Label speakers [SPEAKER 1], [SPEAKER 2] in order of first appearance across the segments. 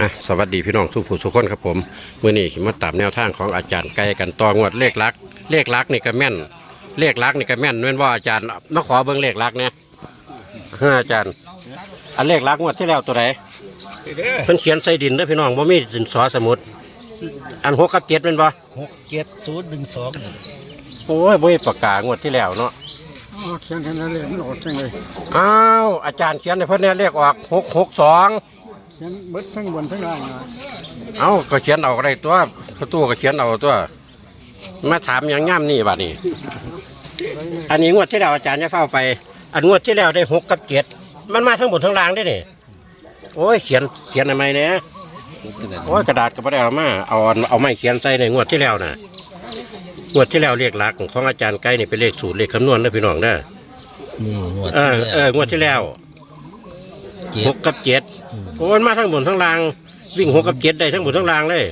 [SPEAKER 1] อะสวัสดีพี่น้องทุกผู้ทุกคนครับผมมื่อนี้ขิมาตามแนวทางของอาจารย์ไกลกันต่องวดเลขลักเลขลักนี่ก็แม่น เลขลักนี่ก็แม่นแม่นว่าอาจารย์มาขอเบิ่งเลขลักเนี่ยเฮ้ออาจารย์ อันเลขลักงวดที่แล้วตัวไหนเพิ่นเขียนใส่ดินเด้อพี่น้องบ่มีสินสอสมุด อันหกกับเจ็ดเป็นบ่
[SPEAKER 2] หกเจ็ดศูนย์หนึ่งสอง
[SPEAKER 1] โอ้ยบ่มีปากกางวดที่แล้วเนาะ
[SPEAKER 3] อ๋อเขียนแค่นั้นเลยมันออกจังเลย
[SPEAKER 1] อ้าวอาจารย์เขียนในเพิ่นเนี่ยเลขออกหกหกสอง
[SPEAKER 3] เขียนเบิดทั้งบนทั้งล่างนะ
[SPEAKER 1] เอ้าก็เขียนเอาก็ได้ตัวประตูก็เขียนเอาตัว มาถามอย่างง่ามนี่บัดนี้ อันนี้งวดที่แล้วอาจารย์จะเฝ้าไป อันงวดที่แล้วได้หกกับเจ็ดมันมาทั้งบนทั้งล่างได้นี่โอ้ยเขียนเขียนทำไมเนี่ยโอ้ยกระดาษก็ไม่ได้เอามาเอาเอาไม้เขียนใส่ในงวดที่แล้วนะงวดที่แล้วเรียกหลักของอาจารย์ไก่นี่เป็นเลขสูตรเลขคำนวณนะพี่น้องเด้อ
[SPEAKER 2] นี่งวด
[SPEAKER 1] เออ
[SPEAKER 2] ที่
[SPEAKER 1] เอองวดที่แล้ว
[SPEAKER 2] เจ็
[SPEAKER 1] ห
[SPEAKER 2] ด
[SPEAKER 1] กกับเจ็ด โอ้ยมาทั้งบนทั้งล่าง วิ่งหกกับเจ็ดได้ทั้งบนทั้งล่างเลย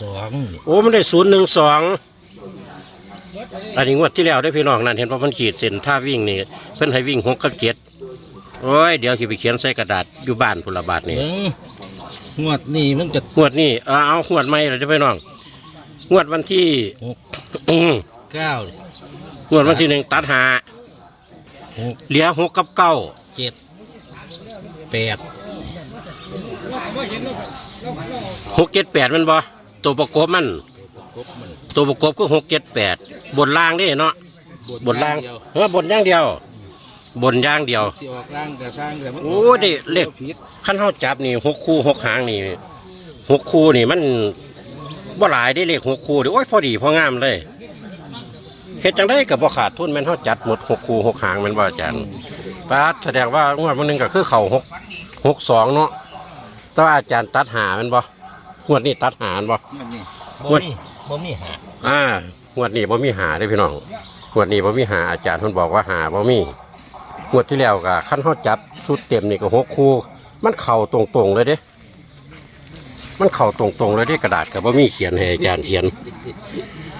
[SPEAKER 2] สองนี่
[SPEAKER 1] โอ้มันได้ศูนย์หนึ่งสองอันนี้งวดที่แล้วได้พี่น้องนั่นเห็นว่ามันขีดเส้นท่าวิ่งนี่เพิ่นให้วิ่งหกกับเจ็ดโอ้ยเดี๋ยวสิไปเขียนใส่กระดาษอยู่บ้านพลบาทนี่
[SPEAKER 2] เบิ้งงวดนี่มันจะ
[SPEAKER 1] งวดนี้เอาเอางวดใหม่เลยพี่น้องงวดวันที่
[SPEAKER 2] หก
[SPEAKER 1] อืม
[SPEAKER 2] เก้า ง
[SPEAKER 1] วดวันที่หนึ่งตัดหา
[SPEAKER 2] หก
[SPEAKER 1] เหลือหกกับเก้า
[SPEAKER 2] เจ็ดแปด
[SPEAKER 1] หกเจ็ดแปดมันบ่ตัวประกบมัน
[SPEAKER 2] ครบมัน
[SPEAKER 1] ตัวประกบก็หกเจ็ดแปดบนล่างนี่เนาะบนล่าง
[SPEAKER 2] เดียว
[SPEAKER 1] เออบนอย่างเดียว บนอย่างเดียว
[SPEAKER 2] สิออกล่างกับสร้างแต่มัน
[SPEAKER 1] โอ้ได้เลข
[SPEAKER 2] ผิด
[SPEAKER 1] ขั้นเท้าจับนี่หกคู่หกหางนี่หกคู่นี่มันบ่หลายได้เลขหกคู่เดี๋ยวโอ้ยพอดีพองามเลยเฮ็ดจังได้กับบ่ขาดทุนแม่นเท้าจัดหมดหกคู่หกหางแม่นบ่อาจารย์ป้าดแสดงว่างวดวันหนึงก็คือเข่าหกหกสองเนาะ แต่ว่าอาจารย์ตัดหาแมันบ่งวดนี้ตัดหาแม่นบ่
[SPEAKER 2] มันนี่
[SPEAKER 1] งว
[SPEAKER 2] บ่
[SPEAKER 1] ด
[SPEAKER 2] มีบ่มีหา
[SPEAKER 1] อ่างวดนี้บ่มีหาได้อพี่น้องงวดนี้บ่มีหาอาจารย์เพิ่นบอกว่าหาบ่มีงวดที่แล้วก็ขั้นเท้าจับสุดเต็มนี่ก็หกคู่ มันเข่าตรงๆเลยเด้มันเข่าตรงๆเลยที่กระดาษกับว่ามีเขียนให้อาจารย์เขียน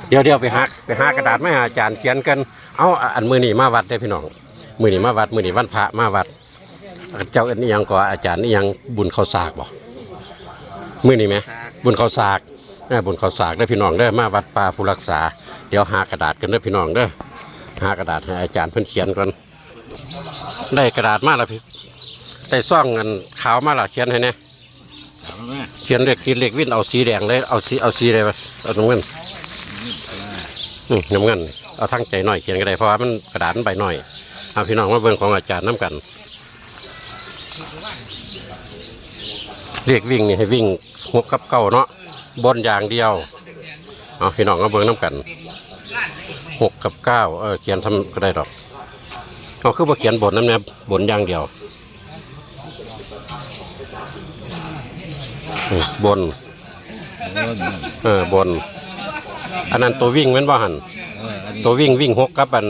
[SPEAKER 1] เดี๋ยวเดี๋ยวไปหาไปหากระดาษไม่หาอาจารย์เขียนกัน เอาอันมือนี่มาวัดได้อพี่น้องมือนี่มาวัดมือนี่วันพระมาวัด เจ้าอันนี้ยังก็อาจารย์นี่ยังบุญเขาสากบ่มือนี่ไหมบุญเขาสากเออบุญเขาสากได้อพี่น้องเด้อมาวัดป่าผู้รักษา เดี๋ยวหากระดาษกันเด้อพี่น้องเด้อหากระดาษให้อาจารย์เพิ่นเขียนก่อนได้กระดาษมาแล้วพี่ได้ซ่องเงินขาวมาและเขียนให้แน่
[SPEAKER 2] ถามว่า
[SPEAKER 1] เขียนเลขกินเลขวินเอาสีแดงเลยเอาสีเอาสีอะไรวะเอาน้ำเงินอืมน้ำเงินเอาทั้งใจหน่อยเขียนก็ได้เพราะว่ามันกระดาษมันใบหน่อยเอาพี่น้องมาเบิ่งของอาจารย์น้ำกัน เลขวิ่งนี่ให้วิ่งหกกับเก้าเนาะบนอย่างเดียวเอาพี่น้องมาเบิ่งน้ำกันหกกับเก้าเออเขียนทำก็ได้ดอกเอาคือว่าเขียนบนน้ำเนี่ยบนอย่างเดียวอืมบน
[SPEAKER 2] เออนั่น
[SPEAKER 1] เออบน อันนั้นตัววิ่งแม่นว่าหัน
[SPEAKER 2] เอออันนี้
[SPEAKER 1] ตัววิ่งวิ่งหกกับอัน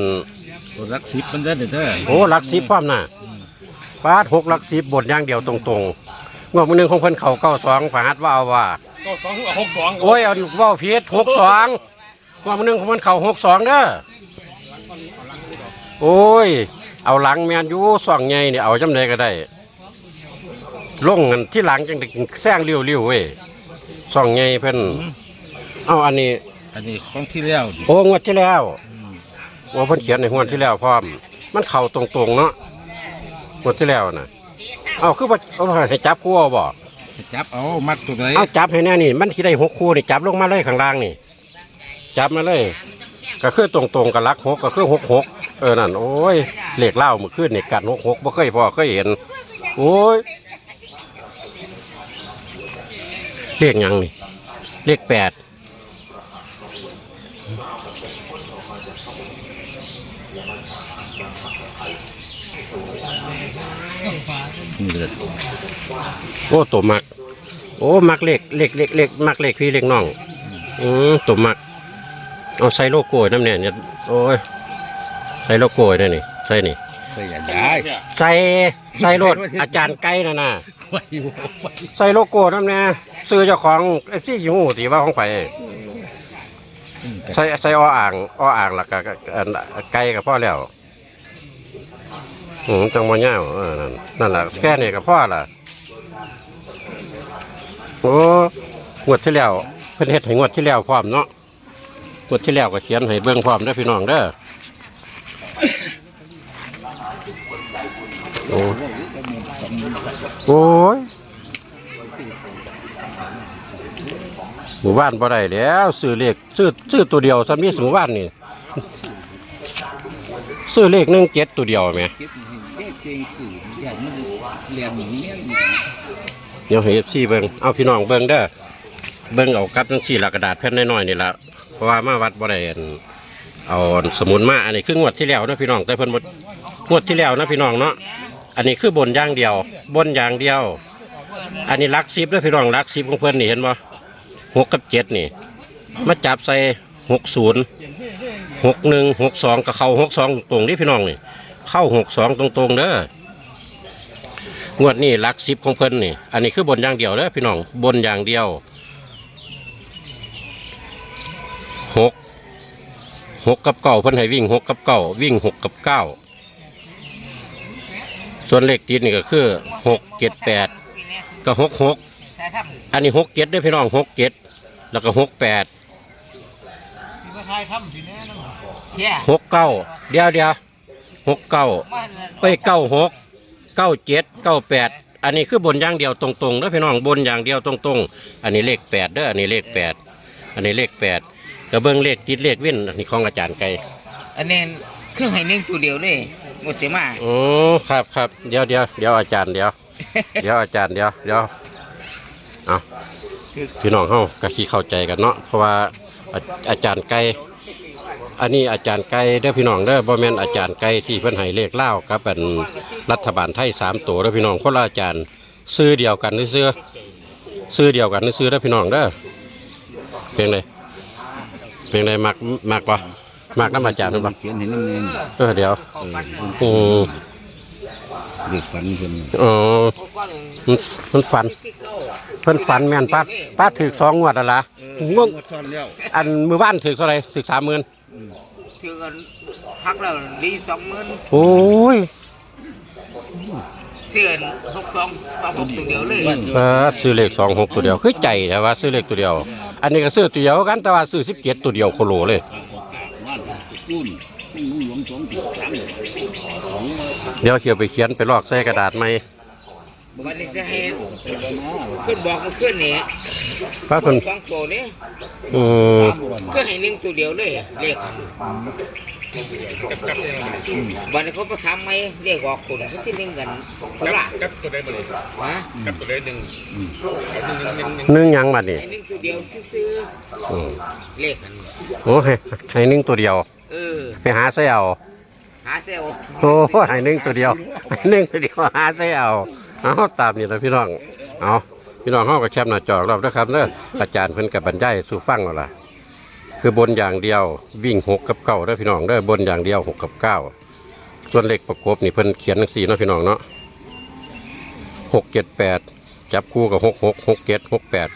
[SPEAKER 2] ตัวรักสิบมันได้อเด้อ
[SPEAKER 1] โอ้หลักสิบความน่ะฟาดหกหลักสิบบนอย่างเดียวตรงๆ งวดมือหนึ่งของเพิ่นเข่าเก้าสองฝาหัดว่าเอาว่า
[SPEAKER 3] ก็สองหกสอง
[SPEAKER 1] โอ้ยเอาเว่าผิดหกสองงวดมือหนึ่งของเพิ่นเข่าหกสองเด้อโอ้ย เอาหลังแมนอยูสองไงเนี่ยเอาจำได้ก็ได้ลงกันที่หลังจังได้แซงเลี้ยวเลี้ยวๆเว้ยสองไงเพิ่นเอาอันนี้
[SPEAKER 2] อันนี้ของที่แล้วดิ
[SPEAKER 1] โอ้งวดที่แล้วว่าเพิ่นเขียนในงวดที่แล้วพร้อม มันเข่าตรงๆเนาะงวดที่แล้วน่ะ เอาคือว่าเอาให้จับคู่เอาบ่
[SPEAKER 2] จับเอามัดตัวไหน
[SPEAKER 1] เอาจับให้แน่นี่ มันที่ได้หกคู่นี่จับลงมาเลยข้างล่างนี่ จับมาเลย ก็คือตรงๆกับลักหกก็คือหกหกเออนั่นโอ้ยเลขเล่าเมื่อคืนนี่กันหกหกบ่เคยพอเคยเห็น โอ้ยเลขหยังนี่เลขแปด
[SPEAKER 2] นี่เลย
[SPEAKER 1] โอ้ตัวมัก โอ้มักเล็กเล็กเล็กเล็กมักเล็กพี่เล็กน้อง อืมตัวมัก เอาใส่โลโก้น้ำเนี่ยเนี่ยโอ้ยใส่โลโก้ได้นี่ใส่นี่
[SPEAKER 2] เคยอยากได้
[SPEAKER 1] ใส่ใส่รถอาจารย์ไก่น่ะนะ
[SPEAKER 2] ไว้อยู่ไว้
[SPEAKER 1] ใส่โลโก้น้ำเนี่ยซื้อเจ้าของเอฟซีอยู่หูตีว่าของไผใส่ใส่ออ่างออ่างแล้วก็ก็อันไก่กับพ่อแล้ว อืมจังบ่ยาวเออนั่นนั่นแหละแค่นี้กับพ่อล่ะโอ้งวดที่แล้วเพิ่นเฮ็ดให้งวดที่แล้วพร้อมเนาะงวดที่แล้วก็เขียนให้เบิ่งพร้อมเด้อพี่น้องเด้อโอ้โอ้ยหมู่บ้านบ่ได้แล้วซื้อเลขซื้อซื้อตัวเดียวซะมีหมู่บ้านนี่ซื้อเลขหนึ่งเจ็ดตัวเดียวแหม
[SPEAKER 2] ก็บให้เด็กเก่งสื่ออย่มันเรียนหนีเนี่ย
[SPEAKER 1] เดี๋ยวให้เอฟซีเบิงเอาพี่น้องเบิงเด้อเบิงเอากับจังซี่ละกกระดาษแผ่นน้อยๆนี่ละเพราะว่ามาวัดบ่ได้เอาสมุนมาอันนี้คืองวดที่แล้วนะพี่น้องแต่เพิ่นบ่งวดที่แล้วนะพี่น้องเนาะอันนี้คือบนย่างเดียว บนย่างเดียว อันนี้ลักซิบนะพี่น้องลักซิบของเพิ่นนี่เห็นบ่หกกับเจ็ดนี่ มาจับใส่หกศูนย์หกหนึ่งหกสองกับเขาหกสองตรงนี่พี่น้องนี่ เข้าหกสองตรงๆเด้องวดนี้ลักซิบของเพิ่นนี่ อันนี้คือบนอย่างเดียวเด้อพี่น้องบนอย่างเดียวหกหกกับเก้าเพิ่นให้วิ่งหกกับเก้าวิ่งหกกับเก้าส่วนเลขติดนี่ก็คือหกเจ็ดแปดก็หกหกอันนี้หกเจ็ดด้อพี่น้องหกเจ็ดแล้วก็หกแปดหกเก้าเดียวเดียว หกเก้าเอ้ยเก้าหกเก้าเจ็ดเก้าแปดอันนี้คือบนอย่างเดียวตรงๆเด้อพี่น้องบนอย่างเดียวตรงๆ อันนี้เลขแปดเด้ออันนี้เลขแปดอันนี้เลขแปดกระเบื้องเลขติดเลขเว้นอันนี้ของอาจารย์ไก่
[SPEAKER 4] อันนี้เครื่องให้หนึ่งตัวเดียวเลยหมดเสียมา
[SPEAKER 1] โอ้ครับครับเดี๋ยวเดี๋ยวเดี๋ยวอาจารย์เดี๋ยวเดี๋ยวอาจารย์เดี๋ยวเดี๋ยวเอาพี่น้องเฮากะขี้เข้าใจกันเนาะเพราะว่าอาอาจารย์ไก่ อันนี้อาจารย์ไก่เด้อพี่น้องเด้อบ่แม่นอาจารย์ไก่ที่เพิ่นให้เลขเล่าวกับเป็นรัฐบาลไทยสามตัวเด้อพี่น้องคนละอาจารย์ซื้อเดียวกันซื้อซื้อเดียวกันซื้อเด้อพี่น้องเด้อเพียงใดเพียงใดมักมักปะมักน้ำอาจารย์นั่นปะ
[SPEAKER 2] เขียนให้นั่นเอง
[SPEAKER 1] เออเดี๋ยวอืม
[SPEAKER 2] เด็กฝันคน
[SPEAKER 1] อ๋อมันมันฝัน เพิ่นฝันแม่นป้าป้าถือสองงวดแล้วล่ะงวด
[SPEAKER 2] ซ่อนแล้ว
[SPEAKER 1] อันมือบ้านถือเท่าไหร่ถือสามหมื่น
[SPEAKER 4] ถือกันพักแล้วดีสองหมื่น
[SPEAKER 1] โอ้ย
[SPEAKER 4] เสื้อหกสองสองหกตัวเดียวเลย
[SPEAKER 1] ซื้อเลขสองหกตัวเดียวคือใจแต่ว่าซื้อเลขตัวเดียว อันนี้ก็ซื้อตัวเดียวกันแต่ว่าซื้อสิบเจ็ดตัวเดียวโคโลเลย
[SPEAKER 2] รุ่น
[SPEAKER 1] เดี๋ยวเขียวไปเขียนไปลอกใส่กระดาษไหม
[SPEAKER 4] วันนี้จะให้ขึ้นบอกมันขึ้นนี่
[SPEAKER 1] ป้าเพิ่น
[SPEAKER 4] สองตัวนี้
[SPEAKER 1] อืม
[SPEAKER 4] เครื่องให้หนึ่งตัวเดียวเลยเรียกวันนี้เขาประทำไหมเรียกออกคนเขาที่หนึ่งกันเท่าไหร่
[SPEAKER 3] กับตัวใดบ่เลย
[SPEAKER 4] ฮะ
[SPEAKER 3] กับตัวใดหนึ่งกับหนึ่งหนึ่งหนึ่ง
[SPEAKER 1] นึ่งหยังบัดนี่
[SPEAKER 4] ให้หนึ่งตัวเดียวซื้อ
[SPEAKER 1] อืม
[SPEAKER 4] ๆเรียกกัน
[SPEAKER 1] โอ้ให้ให้หนึ่งตัวเดียว
[SPEAKER 4] เออ
[SPEAKER 1] ไปหาใส่เอา
[SPEAKER 4] หาเซลล์
[SPEAKER 1] โอ้ให้หนึ่งตัวเดียวให้หนึ่งตัวเดียวหาใส่เอา เอาตามนี่นะพี่น้องเอาพี่น้องเฮาก็แคปหน้าจอเรานะครับเด้ออาจารย์เพิ่นกับบรรยายสู่ฟังแล้วล่ะ คือบนอย่างเดียววิ่งหกกับเก้าเด้อพี่น้องเด้อบนอย่างเดียวหกกับเก้าส่วนเลขประกบนี่เพิ่นเขียนทั้งสี่เนาะพี่น้องเนาะหกเจ็ดแปดจับคู่กับหกหกหกเจ็ดหกแปด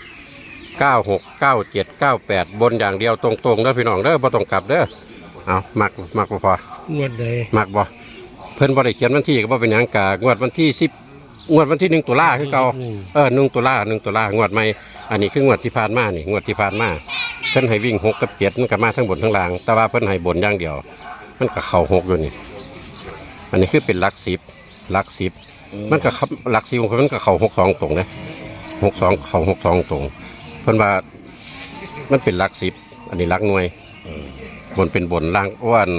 [SPEAKER 1] เก้าหกเก้าเจ็ดเก้าแปดบนอย่างเดียวตรงๆเด้อพี่น้องเด้อบ่ต้องกลับเด้อเอามักมักบ่พอ
[SPEAKER 3] งวดใด
[SPEAKER 1] มักบ่เพิ่นบ่ได้เขียนวันที่ก็บ่เป็นหยังกะงวดวันที่สิบ งวดวันที่หนึ่งตุลาคือเก่าเออหนึ่งตุลาหนึ่งตุลางวดใหม่อันนี้คืองวดที่ผ่านมานี่งวดที่ผ่านมาเพิ่นให้วิ่งหกกับเจ็ดมันก็มาทั้งบนทั้งล่าง แต่ว่าเพิ่นให้บนอย่างเดียว มันก็เข้าหกอยู่นี่ อันนี้คือเป็นหลักสิบหลักสิบมันก็เข้าหลักสิบของเพิ่นมันก็เข้าหกสองตรงเลยหกสองเข้าหกสองตรงเพิ่นว่ามันเป็นหลักสิบอันนี้หลักหน่วยบนเป็นบนล่างอ้วน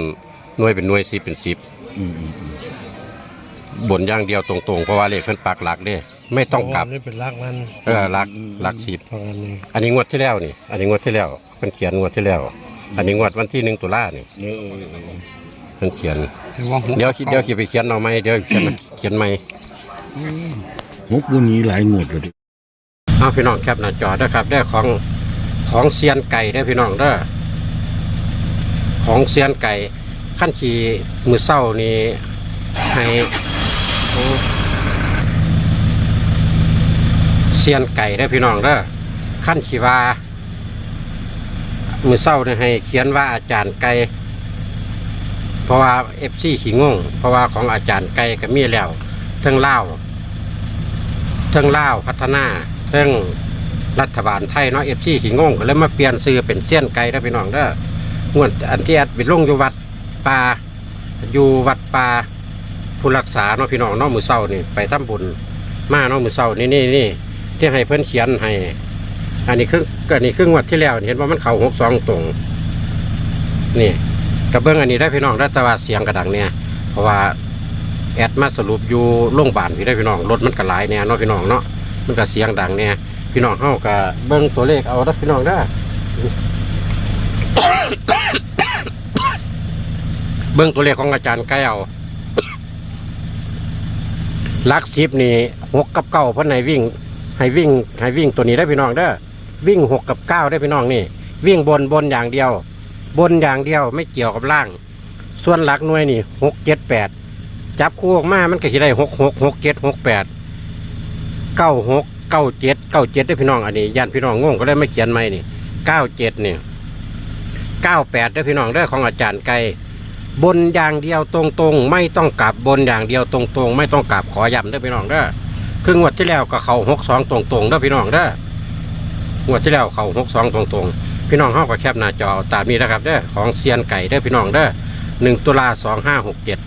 [SPEAKER 1] หน่วยเป็นหน่วยสิบเป็นสิบ
[SPEAKER 2] อืมอืมอืม
[SPEAKER 1] บนอย่างเดียวตรงๆ เพราะว่าเลขเพิ่นปักหลักเด้ไม่ต้องกลับ
[SPEAKER 3] นี่เป็นรักมัน
[SPEAKER 1] เออหลักหลักสิบ
[SPEAKER 3] ทางอันนี้
[SPEAKER 1] อันนี้งวดที่แล้วนี่ อันนี้งวดที่แล้วเพิ่นเขียนงวดที่แล้ว อันนี้งวดวันที่หนึ่งตุลานี่
[SPEAKER 2] เออเออเออ
[SPEAKER 1] เพิ่นเขียน
[SPEAKER 3] ถือว่า
[SPEAKER 1] เดี๋ยวคิดเดี๋ยวคิดไปเขียนเอาไหมเดี๋ยวเขียนเขียนไหม
[SPEAKER 2] หกวันนี้หลายงวดเลยดิ
[SPEAKER 1] เอาพี่น้องแคปหน้าจอเด้อครับได้อของของเซียนไก่ได้อพี่น้องเด้อของเซียนไก่ขั้นขี่มือเศร้านี่ให้โอ้ เซียนไก่ได้พี่น้องเด้อขั้นขีวามือเศร้าเนี่ยให้เขียนว่าอาจารย์ไก่เพราะว่าเอฟซีขี้งง เพราะว่าของอาจารย์ไก่ก็มีแล้วเทั้งเล่าวเทิงล่าพัฒนาเทิงรัฐบาลไทยเนาะเอฟซีขี้งงก็เลยมาเปลี่ยนซื้อเป็นเสี้ยนไก่ได้พี่น้องเด้องวดอันที่แอดไปลงอยู่วัดป่าอยู่วัดป่า ผู้รักษาเนาะพี่น้องเนาะมือเศร้านี่ไปทำบุญมาเนาะมือเศร้านี่นี่นี่ที่ให้เพิ่นเขียนให้ อันนี้คืออันนี้คืองวดที่แล้วเห็นว่ามันเข่าหกสองตรง นี่กระเบื้องอันนี้ได้พี่น้องได้แต่ว่าเสียงกระดังเนี่ยเพราะว่าแอดมาสรุปอยู่โรงพยาบาลพี่ได้พี่น้องรถมันก็หลายเนี่ยเนาะพี่น้องเนาะมันก็เสียงดังเนี่ยพี่น้องเฮาก็เบิ้งตัวเลขเอาเด้พี่น้องเด้เบิ้งตัวเลขของอาจารย์ไก่เอา ลักสิบนี่หกกับเก้าเพิ่นให้วิ่งให้วิ่งให้วิ่งตัวนี้ได้พี่น้องเด้อวิ่งหกกับเก้าได้พี่น้องนี่ วิ่งบนบนอย่างเดียว บนอย่างเดียวไม่เกี่ยวกับล่าง ส่วนหลักหน่วยนี่หกเจ็ดแปดจับคู่ออกมามันก็สิได้หกหกหกเจ็ดหกแปดเก้าหกเก้าเจ็ดเก้าเจ็ดได้พี่น้องอันนี้ยันพี่น้องงงก็เลยไม่เขียนไม่นี่เก้าเจ็ดนี่เก้าแปดได้พี่น้องได้อของอาจารย์ไกล บนอย่างเดียวตรงๆ ไม่ต้องกลับบนอย่างเดียวตรงๆ ไม่ต้องกลับขอย้ำได้อพี่น้องเด้อคืองวดที่แล้วก็เขาหกสองตรงๆได้อพี่น้องเด้องวดที่แล้วเขาหกสองตรงๆ พี่น้องเฮาก็แคปหน้าจอตามนี้นะครับเด้อของเซียนไก่เด้อพี่น้องเด้อหนึ่งตุลาสองห้าหกเจ็ด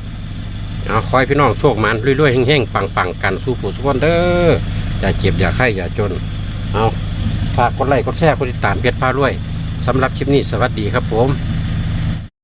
[SPEAKER 1] เอาคอยพี่น้องโชคมันรวยๆเฮงๆปังๆ กันสู้ผู้สุขนเด้ออย่าเจ็บอย่าไข้อย่าจนเอาฝากกดไลค์กดแชร์กดติดตามเพจพารวยสำหรับคลิปนี้สวัสดีครับผม